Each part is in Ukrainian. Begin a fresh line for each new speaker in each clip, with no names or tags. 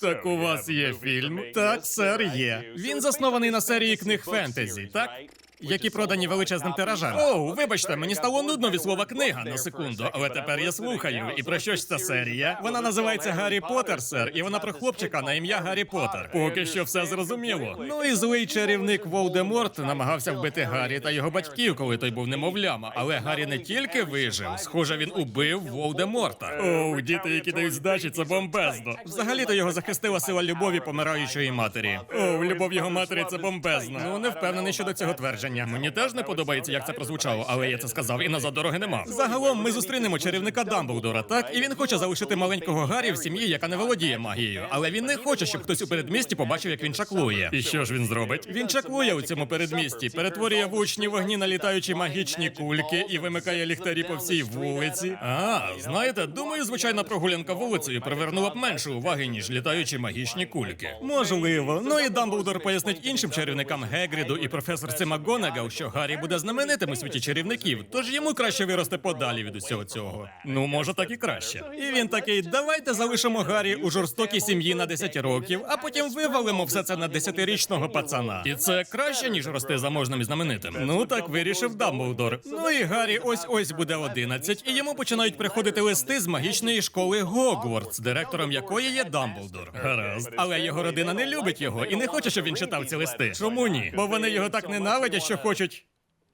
Так у вас є фільм? Так, сер, є. Він заснований на серії книг фентезі, так? Які продані величезним тиражем. Оу, вибачте, мені стало нудно від слова книга на секунду, але тепер я слухаю. І про що ж ця серія? Вона називається Гаррі Поттер, сер, і вона про хлопчика на ім'я Гаррі Поттер. Поки що все зрозуміло. Ну і злий чарівник Волдеморт намагався вбити Гаррі та його батьків, коли той був немовляма. Але Гаррі не тільки вижив, схоже, він убив Волдеморта. Оу, діти, які дають здачі, це бомбезно. Взагалі-то його захистила сила любові помираючої матері. Оу, любов його матері це бомбезна. Ну не впевнений щодо цього твердження. Мені теж не подобається, як це прозвучало, але я це сказав і назад дороги нема. Загалом ми зустрінемо чарівника Дамблдора, так і він хоче залишити маленького Гаррі в сім'ї, яка не володіє магією. Але він не хоче, щоб хтось у передмісті побачив, як він чаклує. І що ж він зробить? Він чаклує у цьому передмісті, перетворює влучні вогні на літаючі магічні кульки і вимикає ліхтарі по всій вулиці. А, знаєте, думаю, звичайна прогулянка вулицею привернула б менше уваги, ніж літаючі магічні кульки. Можливо. Ну і Дамблдор пояснить іншим чарівникам Гегріду і професорці МакГонагал, що Гаррі буде знаменитим у світі чарівників, тож йому краще вирости подалі від усього цього. Ну, може, так і краще. І він такий: давайте залишимо Гаррі у жорстокій сім'ї на 10 років, а потім вивалимо все це на 10-річного пацана. І це краще, ніж рости заможним і знаменитим. Ну так вирішив Дамблдор. Ну і Гаррі ось ось буде 11, і йому починають приходити листи з магічної школи Гогвартс, директором якої є Дамблдор. Гаразд. Але його родина не любить його і не хоче, щоб він читав ці листи. Чому ні? Бо вони його так ненавидять, що хочуть.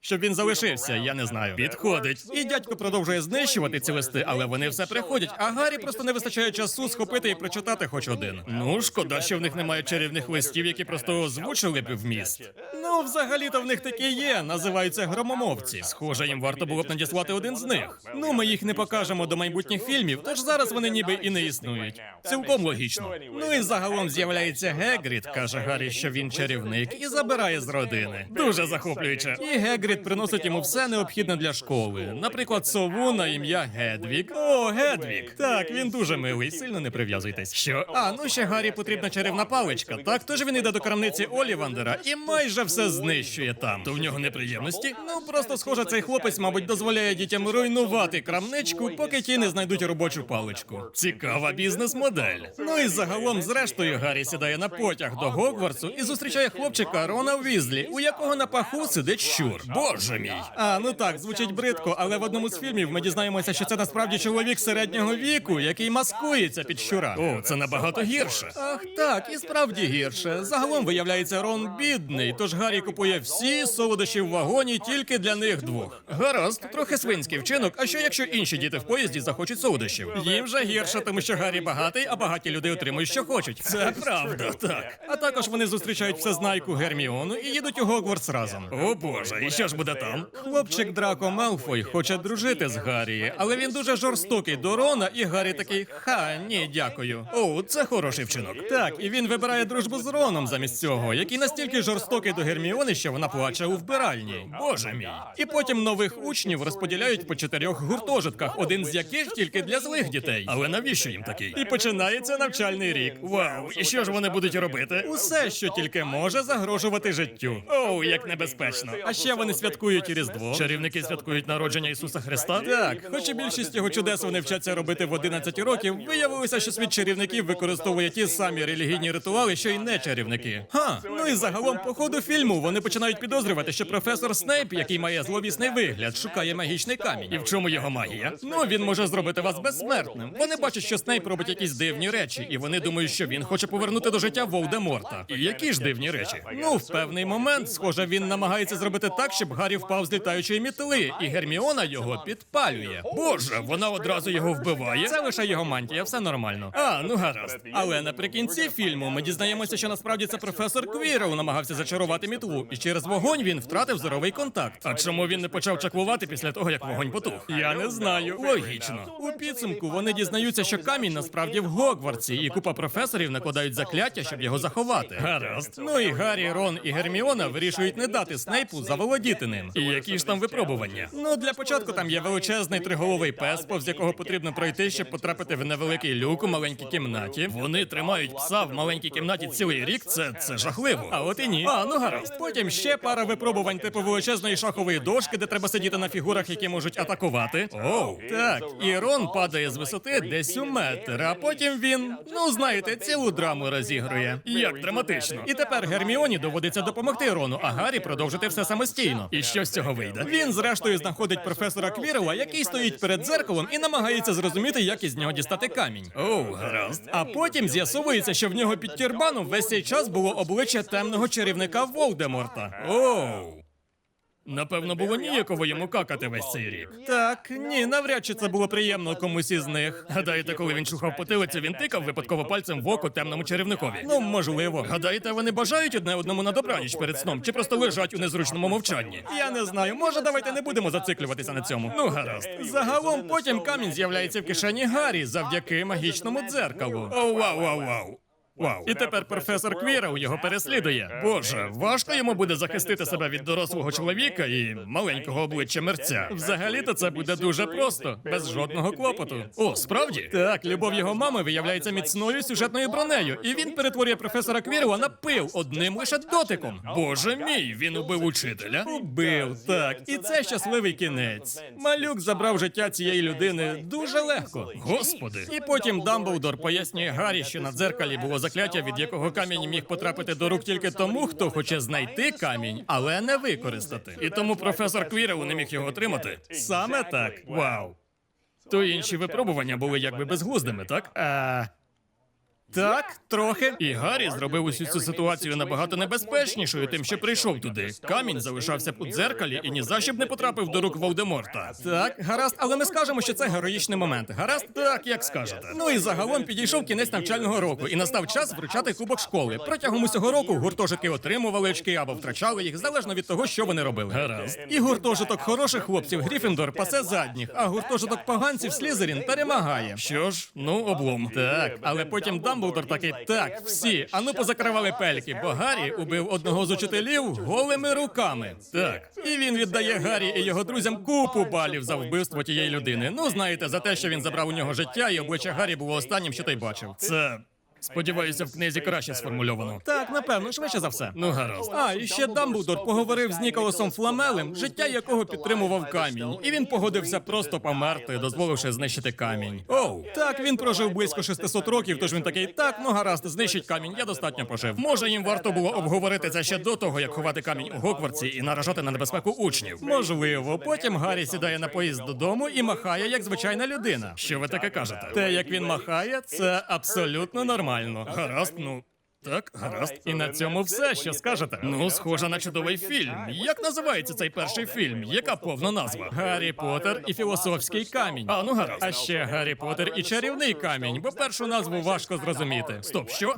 Щоб він залишився, я не знаю. Підходить. І дядько продовжує знищувати ці листи, але вони все приходять. А Гаррі просто не вистачає часу схопити і прочитати хоч один. Ну, шкода, що в них немає чарівних листів, які просто озвучили б вміст. Ну, взагалі-то в них такі є, називаються громомовці. Схоже, їм варто було б надіслати один з них. Ну, ми їх не покажемо до майбутніх фільмів, тож зараз вони ніби і не існують. Цілком логічно. Ну і загалом з'являється Гегрід, каже Гаррі, що він чарівник, і забирає з родини. Дуже захоплююче. І Гегрід приносить йому все необхідне для школи. Наприклад, сову на ім'я Гедвік. О, Гедвік. Так, він дуже милий, сильно не прив'язуйтесь. Що? А, ну ще Гаррі потрібна чарівна паличка. Так, тож він йде до крамниці Олівандера і майже все знищує там. То в нього неприємності? Ну просто схоже, цей хлопець, мабуть, дозволяє дітям руйнувати крамничку, поки ті не знайдуть робочу паличку. Цікава бізнес-модель. Ну і загалом, зрештою, Гаррі сідає на потяг до Гогвартсу і зустрічає хлопчика Рона Візлі, у якого на паху сидить щур. Боже мій. А ну так, звучить бридко, але в одному з фільмів ми дізнаємося, що це насправді чоловік середнього віку, який маскується під щура. О, це набагато гірше. Ах, так, і справді гірше. Загалом виявляється, Рон бідний, тож Гаррі купує всі солодощі в вагоні тільки для них двох. Гаразд, трохи свинський вчинок. А що якщо інші діти в поїзді захочуть солодощів? Їм вже гірше, тому що Гаррі багатий, а багаті люди отримують, що хочуть. Це правда, так. А також вони зустрічають всезнайку Герміону і їдуть у Гогвартс разом. О боже, і що ж буде там? Хлопчик Драко Малфой хоче дружити з Гаррі, але він дуже жорстокий до Рона, і Гаррі такий ха, ні, дякую. О, це хороший вчинок. Так, і він вибирає дружбу з Роном замість цього, який настільки жорстокий до Герміони, що вона плаче у вбиральні. Боже мій. І потім нових учнів розподіляють по чотирьох гуртожитках, один з яких тільки для злих дітей. Але навіщо їм такий? І починається навчальний рік. Вау, і що ж вони будуть робити? Усе, що тільки може загрожувати життю. Оу, як небезпечно. А ще вони святкують Різдво. Чарівники святкують народження Ісуса Христа. Так, хоч і більшість його чудес вони вчаться робити в 11 років, виявилося, що світ чарівників використовує ті самі релігійні ритуали, що й не чарівники. Ха, ну і загалом, по ходу фільму вони починають підозрювати, що професор Снейп, який має зловісний вигляд, шукає магічний камінь. І в чому його магія? Ну він може зробити вас безсмертним. Вони бачать, що Снейп робить якісь дивні речі, і вони думають, що він хоче повернути до життя Волдеморта. І які ж дивні речі? Ну, в певний момент, схоже, він намагається зробити так, щоб Гаррі впав з літаючої мітли, і Герміона його підпалює. Боже, вона одразу його вбиває. Це лише його мантія, все нормально. А, ну гаразд. Але наприкінці фільму ми дізнаємося, що насправді це професор Квірл намагався зачарувати мітлу, і через вогонь він втратив зоровий контакт. А чому він не почав чаклувати після того, як вогонь потух? Я не знаю. Логічно. У підсумку вони дізнаються, що камінь насправді в Гогвартсі, і купа професорів накладають закляття, щоб його заховати. Гаразд. Ну і Гаррі, Рон і Герміона вирішують не дати Снейпу заволодіти володіти ним. І які ж там випробування? Ну для початку там є величезний триголовий пес, повз якого потрібно пройти, щоб потрапити в невеликий люк у маленькій кімнаті. Вони тримають пса в маленькій кімнаті цілий рік. Це це жахливо. А от і ні. А ну гаразд. Потім ще пара випробувань, типу величезної шахової дошки, де треба сидіти на фігурах, які можуть атакувати. Оу, так. І Рон падає з висоти десь у метр, а потім він, ну знаєте, цілу драму розігрує. Як драматично. І тепер Герміоні доводиться допомогти Рону, а Гаррі продовжити все самостійно. І що з цього вийде? Він, зрештою, знаходить професора Квірела, який стоїть перед дзеркалом і намагається зрозуміти, як із нього дістати камінь. Оу, гаразд. А потім з'ясовується, що в нього під тюрбаном весь цей час було обличчя темного чарівника Волдеморта. Оу. Напевно, було ніяково йому какати весь цей рік. Так, ні, навряд чи це було приємно комусь із них. Гадаєте, коли він чухав потилицю, він тикав випадково пальцем в око темному чарівникові. Ну, можливо. Гадаєте, вони бажають одне одному на добраніч перед сном, чи просто лежать у незручному мовчанні? Я не знаю. Може, давайте не будемо зациклюватися на цьому. Ну, гаразд. Загалом потім камінь з'являється в кишені Гаррі завдяки магічному дзеркалу. О, вау, вау, вау. Вау. І тепер професор Квіров його переслідує. Боже, важко йому буде захистити себе від дорослого чоловіка і маленького обличчя мерця. Взагалі-то це буде дуже просто, без жодного клопоту. О, справді? Так, любов його мами виявляється міцною сюжетною бронею, і він перетворює професора Квірова на пил одним лише дотиком. Боже мій, він убив учителя. Убив, так. І це щасливий кінець. Малюк забрав життя цієї людини дуже легко. Господи. І потім Дамблдор пояснює Гаррі, що на дзеркалі було закляття, від якого камінь міг потрапити до рук тільки тому, хто хоче знайти камінь, але не використати. І тому професор Квіреу не міг його отримати. Саме так. Вау. То інші випробування були якби безглуздими, так? Е... Так, трохи. І Гаррі зробив усю цю ситуацію набагато небезпечнішою, тим, що прийшов туди. Камінь залишався б у дзеркалі і ні за що б не потрапив до рук Волдеморта. Так, гаразд, але ми скажемо, що це героїчний момент. Гаразд, так як скажете. Ну і загалом підійшов кінець навчального року, і настав час вручати кубок школи. Протягом усього року гуртожитки отримували очки або втрачали їх залежно від того, що вони робили. Гаразд. І гуртожиток хороших хлопців Гріфіндор пасе задніх, а гуртожиток поганців Слізерін перемагає. Що ж, ну облом. Так, але потім Дамблдор такий, так, всі, ану позакривали пельки, бо Гаррі убив одного з учителів голими руками. Так. І він віддає Гаррі і його друзям купу балів за вбивство тієї людини. Ну, знаєте, за те, що він забрав у нього життя, і обличчя Гаррі було останнім, що той бачив. Це. Сподіваюся, в книзі краще сформульовано. Так, напевно, швидше за все. Ну гаразд. А, і ще Дамблдор поговорив з Ніколасом Фламелем, життя якого підтримував камінь, і він погодився просто померти, дозволивши знищити камінь. Оу, так він прожив близько 600 років, тож він такий, так, ну гаразд, знищить камінь, я достатньо пожив. Може, їм варто було обговорити це ще до того, як ховати камінь у Гоквардсі і наражати на небезпеку учнів. Можливо, потім Гаррі сідає на поїзд додому і махає як звичайна людина. Що ви таке кажете? Те, як він махає, це абсолютно нормально. Гаразд, ну. Так, гаразд. І на цьому все, що скажете. Ну, схоже на чудовий фільм. Як називається цей перший фільм? Яка повна назва? Гаррі Поттер і філософський камінь. А ну гаразд. А ще Гаррі Поттер і чарівний камінь, бо першу назву важко зрозуміти. Стоп, що?